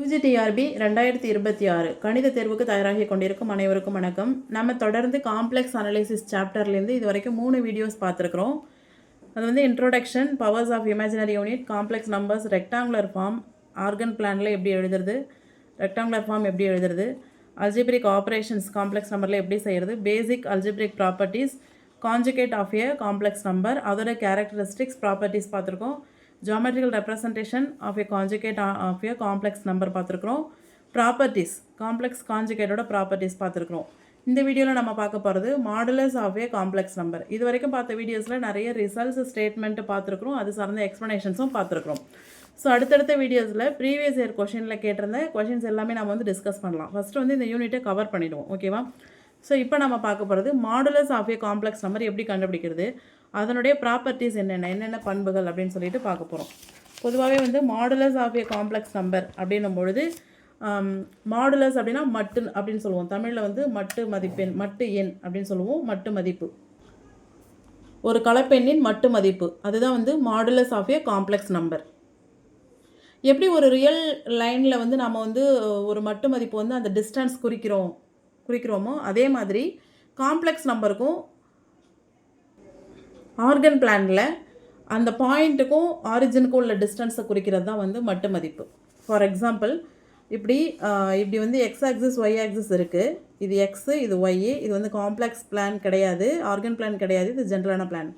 UGTRB ரெண்டாயிரத்தி இருபத்தி ஆறு கணித தேர்வுக்கு தயாராகி கொண்டிருக்கும் அனைவருக்கும் வணக்கம். நம்ம தொடர்ந்து காம்ப்ளெக்ஸ் அனலைசிஸ் சாப்டர்லேருந்து இது வரைக்கும் மூணு வீடியோஸ் பார்த்துருக்குறோம். அது வந்து introduction powers of imaginary unit complex numbers rectangular form Argand பிளானில் எப்படி எழுதுறது ரெக்டாங்குலர் ஃபார்ம் எப்படி எழுதுறது அல்ஜிப்ரிக் ஆப்ரேஷன்ஸ் காம்ப்ளெக்ஸ் நம்பரில் எப்படி செய்கிறது basic algebraic properties conjugate of a complex number அதோட கேரக்டரிஸ்டிக்ஸ் ப்ராப்பர்ட்டிஸ் பார்த்துருக்கோம். Geometrical representation of a conjugate of a complex number பார்த்துருக்குறோம். ப்ராப்பர்ட்டிஸ் காம்ப்ளெக்ஸ் கான்ஜுகேட்டோட ப்ராப்பர்ட்டிஸ் பார்த்துருக்குறோம். இந்த வீடியோவில் நம்ம பார்க்க போகிறது modulus of a complex number இது வரைக்கும் பார்த்த வீடியோஸில் நிறைய ரிசல்ட்ஸ் ஸ்டேட்மெண்ட்டு பார்த்துருக்குறோம். அது சார்ந்த எக்ஸ்ப்ளனேஷன்ஸும் பார்த்துருக்குறோம். ஸோ அடுத்தடுத்த வீடியோஸில் ப்ரீவியஸ் இயர் கொஷினில் கேட்டிருந்த கொஷின்ஸ் எல்லாமே நம்ம வந்து டிஸ்கஸ் பண்ணலாம். ஃபஸ்ட்டு வந்து இந்த யூனிட்டை கவர் பண்ணிவிடுவோம் ஓகேவா ஸோ இப்போ நம்ம பார்க்க போகிறது modulus of a complex number எப்படி கண்டுபிடிக்கிறது? அதனுடைய ப்ராப்பர்ட்டிஸ் என்னென்ன? என்னென்ன பண்புகள் அப்படின்னு சொல்லிட்டு பார்க்க போகிறோம் பொதுவாகவே வந்து modulus of a complex number அப்படின்னும் பொழுது um, மாடுலஸ் அப்படின்னா மட்டு அப்படின்னு சொல்லுவோம். தமிழில் வந்து மட்டு மதிப்பெண் மட்டு எண் அப்படின்னு சொல்லுவோம். மட்டு மதிப்பு. ஒரு கலப்பெண்ணின் மட்டு மதிப்பு. அதுதான் வந்து modulus of a complex number எப்படி ஒரு ரியல் லைனில் வந்து நம்ம வந்து ஒரு மட்டு மதிப்பு வந்து அந்த டிஸ்டன்ஸ் குறிக்கிறோம் குறிக்கிறோமோ அதே மாதிரி காம்ப்ளெக்ஸ் நம்பருக்கும் ஆர்கன் பிளானில் அந்த பாயிண்ட்டுக்கும் ஆரிஜினுக்கும் உள்ள டிஸ்டன்ஸை குறிக்கிறது தான் வந்து மட்டு மதிப்பு. ஃபார் எக்ஸாம்பிள் இப்படி இப்படி வந்து எக்ஸ் ஆக்சிஸ் ஒய் ஆக்சிஸ் இருக்குது இது எக்ஸு இது ஒய்யு இது வந்து காம்ப்ளெக்ஸ் பிளான் கிடையாது. ஆர்கன் பிளான் கிடையாது. இது ஜென்ரலான பிளான்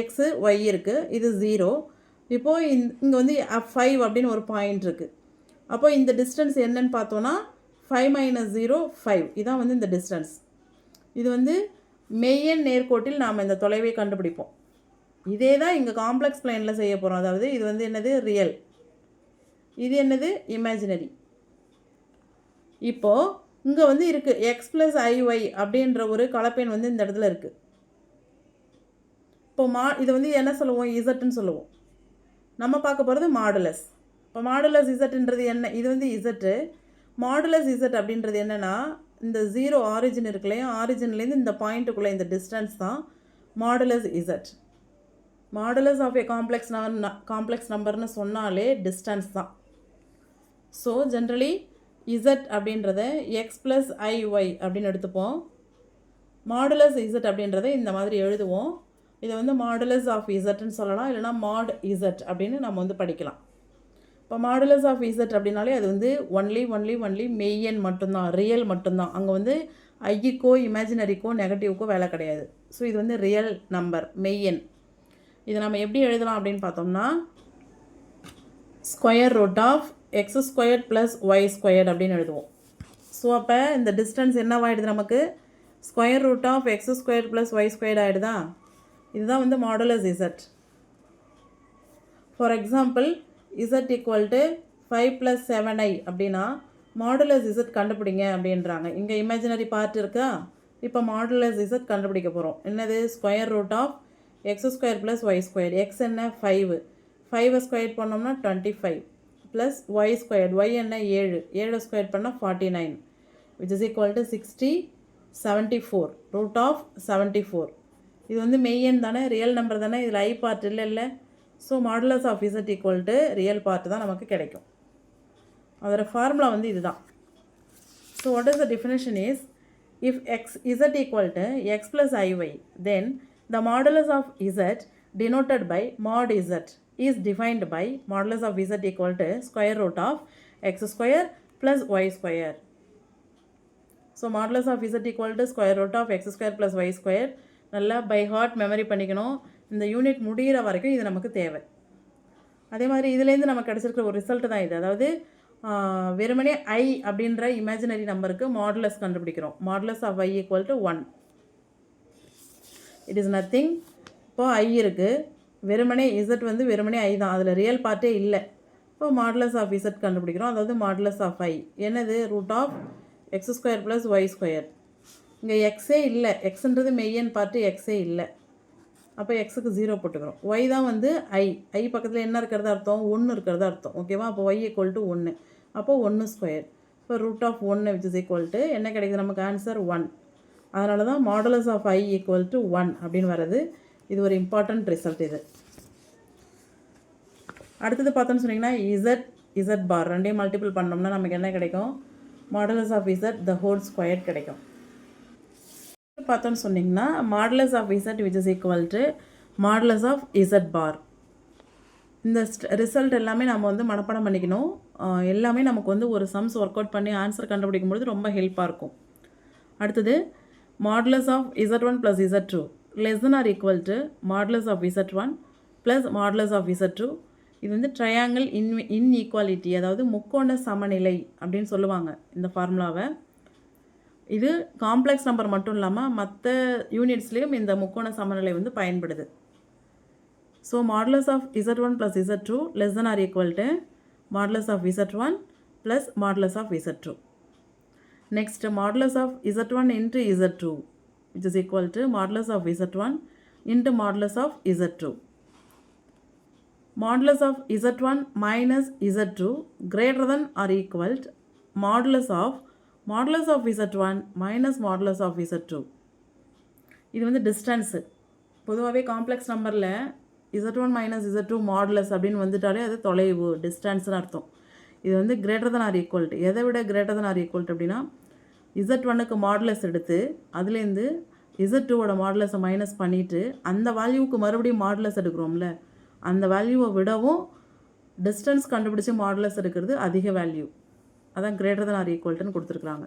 எக்ஸு ஒய் இருக்குது இது ஜீரோ இப்போது இங்கே வந்து ஃபைவ் அப்படின்னு ஒரு பாயிண்ட் இருக்குது அப்போ இந்த டிஸ்டன்ஸ் என்னன்னு பார்த்தோன்னா ஃபைவ் மைனஸ் ஜீரோ ஃபைவ் இதான் வந்து இந்த டிஸ்டன்ஸ் இது வந்து மெய்யன் நேர்கோட்டில் நாம் இந்த தொலைவை கண்டுபிடிப்போம். இதே தான் இங்கே காம்ப்ளெக்ஸ் பிளேனில் செய்ய போகிறோம் அதாவது இது வந்து என்னது? ரியல் இது என்னது? இமேஜினரி இப்போது இங்கே வந்து இருக்குது எக்ஸ் ப்ளஸ் ஐஒய் அப்படின்ற ஒரு கலப்பெண் வந்து இந்த இடத்துல இருக்குது இப்போ மா இதை வந்து என்ன சொல்லுவோம்? இசட்டுன்னு சொல்லுவோம். நம்ம பார்க்க போகிறது மாடுலஸ் இப்போ மாடுலஸ் இசட்டுன்றது என்ன? இது வந்து இசட்டு மாடுலஸ் இசட் அப்படின்றது என்னென்னா இந்த ஜீரோ ஆரிஜின் இருக்கு இல்லையா ஆரிஜின்லேருந்து இந்த பாயிண்ட்டுக்குள்ளே இந்த டிஸ்டன்ஸ் தான் modulus z modulus of a complex complex நம்பர்னு சொன்னாலே டிஸ்டன்ஸ் தான். ஸோ ஜென்ரலி இசட் அப்படின்றத எக்ஸ் ப்ளஸ் ஐஒய் அப்படின்னு எடுத்துப்போம். மாடுலஸ் இசட் அப்படின்றத இந்த மாதிரி எழுதுவோம். இதை வந்து மாடுலஸ் ஆஃப் இசட்னு சொல்லலாம் இல்லைனா மாட் இசட் அப்படின்னு நம்ம வந்து படிக்கலாம். இப்போ மாடுலஸ் ஆஃப் இசட் அப்படின்னாலே அது வந்து ஒன்லி ஒன்லி ஒன்லி மெய்யன் மட்டும்தான் ரியல் மட்டும்தான். அங்கே வந்து ஐக்கோ இமேஜினரிக்கோ நெகட்டிவ்க்கோ வேலை கிடையாது. ஸோ இது வந்து ரியல் நம்பர் மெய்யன் இதை நம்ம எப்படி எழுதலாம் அப்படின்னு பார்த்தோம்னா square root of x squared plus y squared அப்படின்னு எழுதுவோம். ஸோ அப்போ இந்த டிஸ்டன்ஸ் என்னவாயிடுது நமக்கு? Square root of x square plus y squared ஆகிடுதா இதுதான் வந்து modulus z for example z equal to five plus seven i அப்படின்னா மாடுலஸ் இசட் கண்டுபிடிங்க அப்படின்றாங்க. இங்கே இமேஜினரி பார்ட் இருக்கா? இப்போ மாடுலஸ் இசட் கண்டுபிடிக்க போகிறோம் என்னது? Square root of x square plus y square x என்ன? ஃபைவ் ஃபைவை ஸ்கொயர் பண்ணோம்னா twenty five plus y square y என்ன? ஏழு. ஏழு ஸ்கொயர் பண்ணால் forty nine which is equal to sixty seventy four root of seventy four இது வந்து மெய்யன் தானே? ரியல் நம்பர் தானே? இதில் ஐ பார்ட் இல்லை இல்லை? So modulus of z equal to real part தான் நமக்கு கிடைக்கும் அதோட ஃபார்முலா வந்து இதுதான் so what is the definition is if x z equal to x plus i y then the modulus of z denoted by mod z is defined by modulus of z equal to square root of x square plus y square. So modulus of z equal to square root of x square plus y square நல்லா by heart memory பண்ணிக்கணும் இந்த unit முடிகிற வரைக்கும் இது நமக்கு தேவை. அதே மாதிரி இதுலேருந்து நமக்கு கிடச்சிருக்கிற ஒரு ரிசல்ட் தான் இது. அதாவது வெறுமனே ஐ அப்படின்ற இமேஜினரி நம்பருக்கு மாடுலஸ் கண்டுபிடிக்கிறோம். Modulus of i equal to one it is nothing இப்போது ஐ இருக்குது வெறுமனே இசட் வந்து வெறுமனே ஐ தான். அதில் ரியல் பார்ட்டே இல்லை. இப்போ மாடுலஸ் ஆஃப் இசட் கண்டுபிடிக்கிறோம். அதாவது மாடுலஸ் ஆஃப் ஐ என்னது? Root of x square plus y square இங்கே எக்ஸே இல்லை. எக்ஸ்ன்றது மெய்யன் பார்ட்டு எக்ஸே இல்லை. அப்போ எக்ஸுக்கு ஜீரோ போட்டுக்கிறோம். ஒய் தான் வந்து ஐ ஐ பக்கத்தில் என்ன இருக்கிறதா அர்த்தம்? ஒன்று இருக்கிறதா அர்த்தம். ஓகேவா அப்போ ஒய் ஈக்குவல் டு ஒன்று அப்போ ஒன்று ஸ்கொயர் இப்போ ரூட் ஆஃப் ஒன்று விச் இஸ் ஈக்குவல் டு என்ன கிடைக்குது? நமக்கு ஆன்சர் ஒன் அதனால தான் modulus of i equal to one அப்படின்னு வருது இது ஒரு இம்பார்ட்டன்ட் ரிசல்ட் இது. அடுத்தது பார்த்தோன்னு சொன்னீங்கன்னா இசட் இசட் பார் ரெண்டையும் மல்டிபிள் பண்ணோம்னா நமக்கு என்ன கிடைக்கும்? Modulus of z the whole square கிடைக்கும். பார்த்தோன்னு சொன்னிங்கன்னா modulus of z which is equal to modulus of z bar இந்த ரிசல்ட் எல்லாமே நம்ம வந்து மனப்பாடம் பண்ணிக்கணும். எல்லாமே நமக்கு வந்து ஒரு சம்ஸ் ஒர்க் அவுட் பண்ணி ஆன்சர் கண்டுபிடிக்கும் பொழுது ரொம்ப ஹெல்ப்பாக இருக்கும். அடுத்தது modulus of z one plus z two less or equal to modulus of z one plus modulus of z two இது வந்து ட்ரையாங்கிள் இன் இன்இக்வாலிட்டி அதாவது முக்கோண சமநிலை அப்படின்னு சொல்லுவாங்க இந்த ஃபார்முலாவை இது காம்ப்ளெக்ஸ் நம்பர் மட்டும் இல்லாமல் மற்ற யூனிட்ஸ்லேயும் இந்த முக்கோண சமநிலை வந்து பயன்படுது. So modulus of z one plus z two less than or equal to modulus of z one plus modulus of z two next modulus of z one into z two which is equal to modulus of z one into modulus of z two of z one minus z greater than or or equal to modulus of modulus of z one minus modulus of z two இது வந்து distance பொதுவாகவே complex நம்பரில் z one minus z two modulus அப்படின்னு வந்துட்டாலே அது தொலைவு டிஸ்டன்ஸ்னு அர்த்தம். இது வந்து கிரேட்டர் தன் ஆர் ஈக்குவல்ட் எதை விட கிரேட்டர் தன் ஆர் ஈக்குவல்ட் அப்படின்னா இசட் ஒன்னுக்கு மாடலஸ் எடுத்து அதுலேருந்து இசட் டூவோட மாடலஸை மைனஸ் பண்ணிவிட்டு அந்த வேல்யூவுக்கு மறுபடியும் மாடலஸ் எடுக்கிறோம்ல அந்த வேல்யூவை விடவும் டிஸ்டன்ஸ் கண்டுபிடிச்சி மாடலஸ் எடுக்கிறது அதிக வேல்யூ அதான் கிரேட்டர் than ஆர் ஈக்குவல்ட்டுன்னு கொடுத்துருக்குறாங்க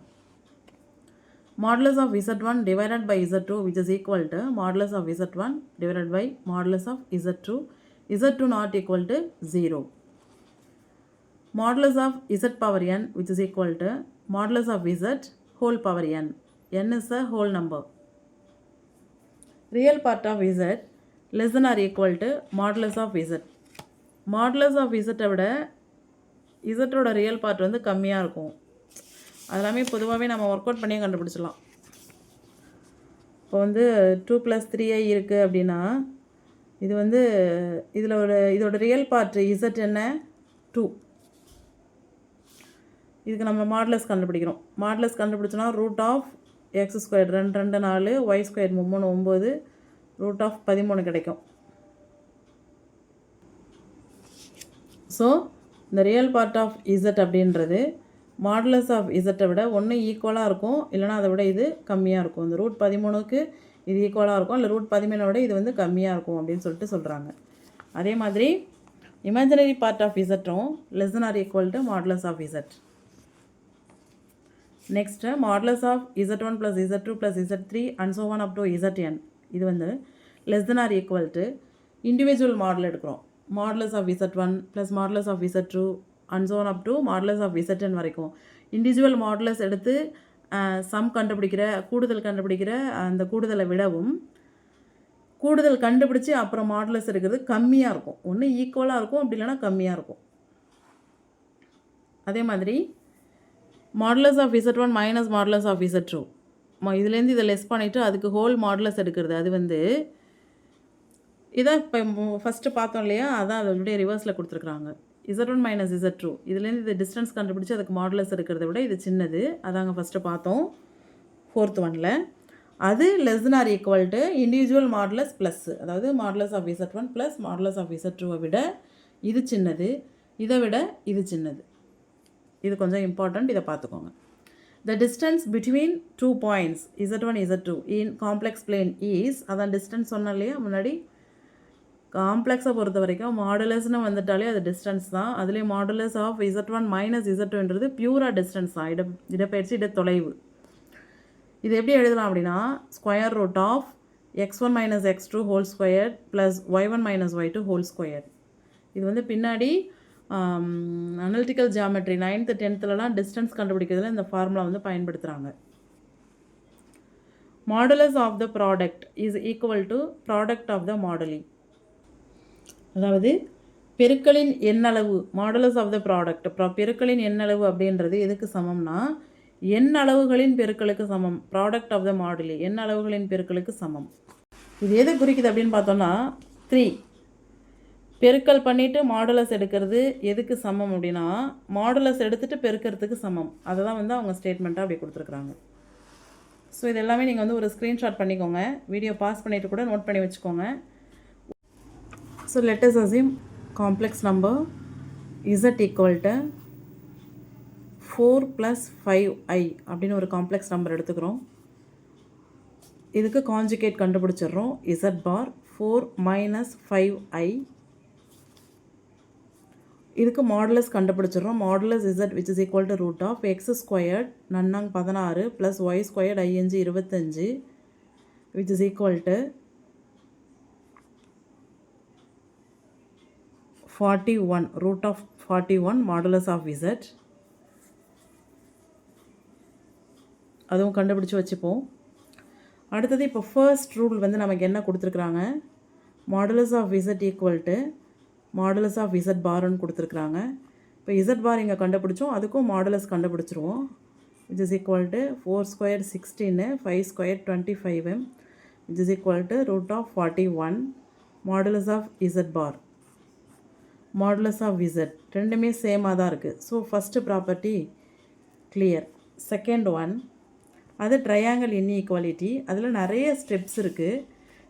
modulus of z1 divided by z2 which is equal to modulus of z1 divided by modulus of z2 z2 not equal to 0 modulus of z power n which is equal to modulus of z whole power n n is a whole number real part of z less than or equal to modulus of z modulus of z விட இசட்டோட real part வந்து கம்மியாக இருக்கும். அதெல்லாமே பொதுவாகவே நம்ம work out பண்ணியே கண்டுபிடிச்சிடலாம். இப்போ வந்து டூ ப்ளஸ் த்ரீ இருக்குது அப்படின்னா இது வந்து இதில் ஒரு இதோட ரியல் பார்ட் இசட் என்ன? டூ இதுக்கு நம்ம மாடலஸ் கண்டுபிடிக்கிறோம். மாடலஸ் கண்டுபிடிச்சோன்னா ரூட் ஆஃப் எக்ஸ் ஸ்கொயர் ரெண்டு ரெண்டு நாலு ஒய் ஸ்கொயர் மூணு ஒம்பது ரூட் ஆஃப் பதிமூணு கிடைக்கும். ஸோ இந்த ரியல் பார்ட் ஆஃப் இசட் அப்படின்றது மாடுலஸ் ஆஃப் இசட்டை விட ஒன்று ஈக்குவலாக இருக்கும். இல்லைனா அதை விட இது கம்மியாக இருக்கும். இந்த ரூட் பதிமூணுக்கு இது ஈக்குவலாக இருக்கும். இல்லை ரூட் பதிமூணை விட இது வந்து கம்மியாக இருக்கும் அப்படின்னு சொல்லிட்டு சொல்கிறாங்க அதே மாதிரி imaginary part of இசட்டும் less or equal to modulus of Z next modulus of Z one plus Z two plus Z three and so on up to Z N இது வந்து less than or equal to individual model எடுக்கிறோம். Modulus of Z one plus modulus of Z two and so up to modulus of Z N வரைக்கும். Individual modulus எடுத்து sum கண்டுபிடிக்கிற கூடுதல் கண்டுபிடிக்கிற அந்த கூடுதலை விடவும் கூடுதல் கண்டுபிடிச்சி அப்புறம் மாடலஸ் இருக்கிறது கம்மியாக இருக்கும். ஒன்று ஈக்குவலாக இருக்கும் அப்படி இல்லைன்னா கம்மியாக இருக்கும். அதே மாதிரி modulus of z one minus modulus of z two இதுலேருந்து இதை லெஸ் பண்ணிவிட்டு அதுக்கு ஹோல் மாடலஸ் எடுக்கிறது. அது வந்து இதான் இப்போ ஃபஸ்ட்டு பார்த்தோம் இல்லையா? அதான் அதனுடைய ரிவர்ஸில் கொடுத்துருக்குறாங்க. Z one minus z two இதுலேருந்து இது டிஸ்டன்ஸ் கண்டுபிடிச்சி அதுக்கு மாடுலஸ் இருக்கிறத விட இது சின்னது. அதாங்க ஃபஸ்ட்டு பார்த்தோம். ஃபோர்த் ஒனில் அது less than or equal to individual modulus plus அதாவது modulus of z one plus modulus of z டூவை விட இது சின்னது. இதை விட இது சின்னது. இது கொஞ்சம் இம்பார்ட்டண்ட் இதை பார்த்துக்கோங்க. The distance between two points z one z two in complex plane is அதான் டிஸ்டன்ஸ் சொன்னேன் இல்லையா? முன்னாடி காம்ப்ளெக்ஸை பொறுத்த வரைக்கும் மாடுலஸ்னு வந்துட்டாலே அது டிஸ்டன்ஸ் தான். அதுலேயும் modulus of Z one minus Z டூன்றது பியூராக டிஸ்டன்ஸ் தான். இட இடப்பெயர்ச்சி இட தொலைவு இது எப்படி எழுதலாம் அப்படின்னா square root of x one minus x two whole square plus y one minus y two whole square இது வந்து பின்னாடி அனலிட்டிக்கல் ஜாமெட்ரி நைன்த்து டென்த்துலலாம் டிஸ்டன்ஸ் கண்டுபிடிக்கிறதுல இந்த ஃபார்முலா வந்து பயன்படுத்துகிறாங்க modulus of the product is equal to product of the moduli அதாவது பெருக்களின் எண்ணளவு மாடலஸ் ஆஃப் த ப்ராடக்ட் அப்புறம் பெருக்களின் எண்ணளவு அப்படின்றது எதுக்கு சமம்னா எண்ணளவுகளின் பெருக்களுக்கு சமம் ப்ராடக்ட் ஆஃப் த மாடுலி எண்ணளவுகளின் பெருக்களுக்கு சமம். இது எது குறிக்குது அப்படின்னு பார்த்தோம்னா த்ரீ பெருக்கல் பண்ணிவிட்டு மாடுலஸ் எடுக்கிறது எதுக்கு சமம் அப்படின்னா மாடுலஸ் எடுத்துகிட்டு பெருக்கிறதுக்கு சமம். அதை தான் வந்து அவங்க ஸ்டேட்மெண்ட்டாக அப்படி கொடுத்துருக்குறாங்க. ஸோ இது எல்லாமே நீங்கள் வந்து ஒரு ஸ்க்ரீன்ஷாட் பண்ணிக்கோங்க. வீடியோ பாஸ் பண்ணிவிட்டு கூட நோட் பண்ணி வச்சுக்கோங்க. So let us assume complex number z equal to four plus five i அப்படின்னு ஒரு காம்ப்ளெக்ஸ் நம்பர் எடுத்துக்கிறோம். இதுக்கு conjugate கண்டுபிடிச்சிடுறோம். Z bar four minus five i இதுக்கு modulus கண்டுபிடிச்சிடுறோம். Modulus z which is equal to root of x squared நன்னாங் பதினாறு plus y squared ஐஎன்ஜி இருபத்தஞ்சி which is equal to forty one root of forty one modulus of z அதுவும் கண்டுபிடிச்சி வச்சுப்போம். அடுத்தது இப்போ first rule வந்து நமக்கு என்ன கொடுத்துருக்குறாங்க? Modulus of Z equal to modulus of Z பார்னு கொடுத்துருக்குறாங்க. இப்போ இசட் பார் இங்கே கண்டுபிடிச்சோம் அதுக்கும் modulus கண்டுபிடிச்சிருவோம். Which is equal to four square sixteen five square twenty five which is equal to root of forty one modulus of z bar modulus of z ரெண்டுமே சேமாக தான் இருக்குது so first property clear second one அது triangle inequality அதில் நிறைய steps இருக்குது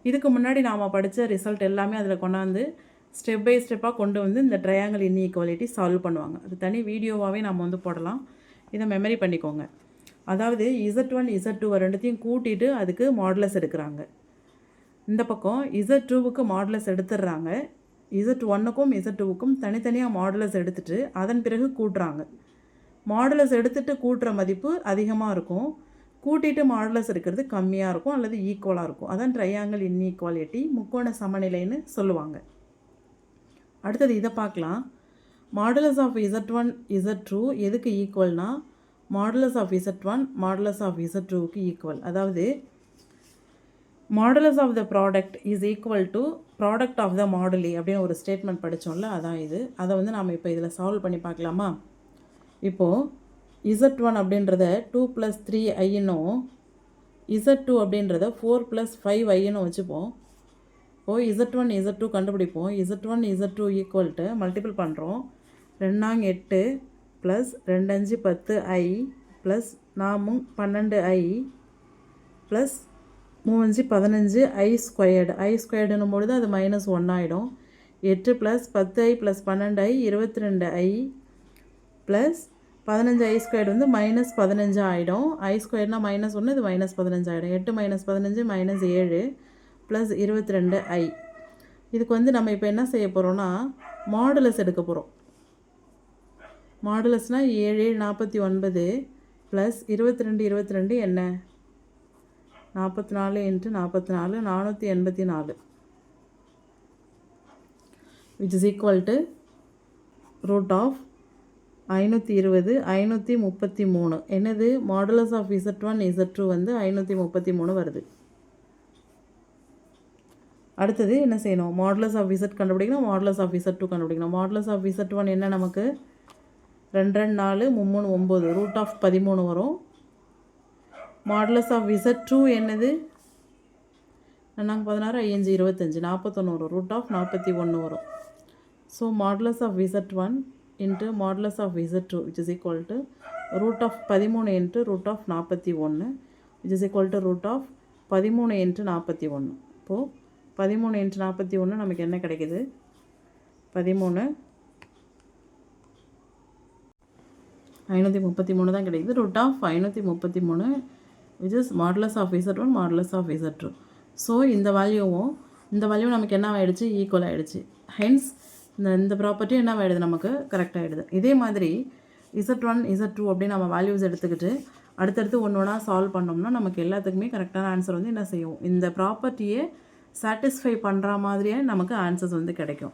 இதுக்கு முன்னாடி நாம் படித்த ரிசல்ட் எல்லாமே அதில் கொண்டாந்து ஸ்டெப் பை ஸ்டெப்பாக கொண்டு வந்து இந்த ட்ரையாங்கிள் இன்இக்வாலிட்டி சால்வ் பண்ணுவாங்க. அது தனி வீடியோவாகவே நம்ம வந்து போடலாம். இதை மெமரி பண்ணிக்கோங்க. அதாவது இசட் ஒன் இசட் டூ ரெண்டுத்தையும் கூட்டிட்டு அதுக்கு மாடலஸ் எடுக்கிறாங்க. இந்த பக்கம் இசட் டூவுக்கு மாடலஸ் எடுத்துடுறாங்க. இசட் ஒன்னுக்கும் இசட் டூவுக்கும் தனித்தனியாக மாடலஸ் எடுத்துகிட்டு அதன் பிறகு கூட்டுறாங்க. மாடலஸ் எடுத்துகிட்டு கூட்டுற மதிப்பு அதிகமாக இருக்கும். கூட்டிட்டு மாடலஸ் இருக்கிறது கம்மியாக இருக்கும் அல்லது ஈக்குவலாக இருக்கும். அதான் ட்ரையாங்கிள் இன்இக்வாலிட்டி முக்கோண சமநிலைன்னு சொல்லுவாங்க. அடுத்தது இதை பார்க்கலாம். Modulus of z one z two எதுக்கு ஈக்குவல்னா modulus of z one modulus of z டூவுக்கு equal அதாவது modulus of the product is equal to product of the moduli அப்படின்னு ஒரு ஸ்டேட்மெண்ட் படித்தோம்ல அதான் இது. அதை வந்து நாம் இப்போ இதில் சால்வ் பண்ணி பார்க்கலாமா? இப்போது இசட் ஒன் அப்படின்றத டூ ப்ளஸ் த்ரீ ஐன்னும் இசட் டூ அப்படின்றத ஃபோர் ப்ளஸ் ஃபைவ் ஐன்னு வச்சுப்போம். இப்போது இசட் ஒன் இசட் டூ கண்டுபிடிப்போம். Z one z two equal to multiple பண்ணுறோம் ரெண்டாங் எட்டு ப்ளஸ் ரெண்டஞ்சு பத்து ஐ ப்ளஸ் நாமும் பன்னெண்டு ஐ ப்ளஸ் மூவஞ்சு பதினஞ்சு ஐ ஸ்கொயர்டு ஐ ஸ்கொயர்டுன்னும் பொழுது அது மைனஸ் ஒன் ஆகிடும் எட்டு ப்ளஸ் பத்து ஐ ப்ளஸ் பன்னெண்டு ஐ இருபத்தி ரெண்டு ஐ ப்ளஸ் பதினஞ்சு ஐ ஸ்கொயர்டு வந்து மைனஸ் பதினஞ்சு ஆகிடும் ஐ ஸ்கொயர்னால் மைனஸ் ஒன்று இது மைனஸ் பதினஞ்சு ஆகிடும் எட்டு மைனஸ் பதினஞ்சு மைனஸ் ஏழு ப்ளஸ் இருபத்தி ரெண்டு ஐ இதுக்கு வந்து நம்ம இப்போ என்ன செய்ய போகிறோன்னா மாடுலஸ் எடுக்க போகிறோம் மாடுலஸ்னால் ஏழு நாற்பத்தி ஒன்பது ப்ளஸ் இருபத்தி ரெண்டு இருபத்தி ரெண்டு என்ன? நாற்பத்தி நாலு இன்ட்டு நாற்பத்தி நாலு நானூற்றி எண்பத்தி நாலு which is equal to root of ஐநூற்றி இருபது ஐநூற்றி முப்பத்தி மூணு. என்னது? Modulus of z one z two வந்து ஐநூற்றி முப்பத்தி மூணு வருது. அடுத்தது என்ன செய்யணும்? மாடலஸ் ஆஃப் இசட் கண்டுபிடிக்கணும் மாடலஸ் ஆஃப் இசட் டூ கண்டுபிடிக்கணும். மாடலஸ் ஆஃப் இசட் ஒன் என்ன நமக்கு? ரெண்டு ரெண்டு நாலு மும்மூணு ஒம்பது ரூட் ஆஃப் பதிமூணு வரும். மாடலஸ் ஆஃப் விசட் டூ என்னது? நாங்கள் பதினாறு ஐயஞ்சு இருபத்தஞ்சி நாற்பத்தொன்று வரும் ரூட் ஆஃப் நாற்பத்தி ஒன்று வரும். So modulus of z one into modulus of z two which is equal to root of பதிமூணு இன்ட்டு ரூட் ஆஃப் நாற்பத்தி ஒன்று which is equal to root of பதிமூணு இன்ட்டு நாற்பத்தி ஒன்று இப்போது பதிமூணு இன்ட்டு நாற்பத்தி ஒன்று நமக்கு என்ன கிடைக்கிது? பதிமூணு ஐநூற்றி முப்பத்தி மூணு தான் கிடைக்குது. ரூட் ஆஃப் ஐநூற்றி முப்பத்தி மூணு which is modulus of z one modulus of z two so இந்த வேல்யூவும் இந்த வேல்யூ நமக்கு என்ன ஆகிடுச்சு ஈக்குவல் ஆகிடுச்சு ஹென்ஸ் இந்த இந்த ப்ராப்பர்ட்டியும் என்ன ஆகிடுது நமக்கு? கரெக்ட் ஆகிடுது இதே மாதிரி இசட் ஒன் இசட் டூ அப்படின்னு நம்ம வேல்யூஸ் எடுத்துக்கிட்டு அடுத்தடுத்து ஒன்று ஒன்றா சால்வ் பண்ணோம்னா நமக்கு எல்லாத்துக்குமே கரெக்டான ஆன்சர் வந்து என்ன செய்யும்? இந்த ப்ராப்பர்ட்டியே சாட்டிஸ்ஃபை பண்ணுற மாதிரியே நமக்கு ஆன்சர்ஸ் வந்து கிடைக்கும்.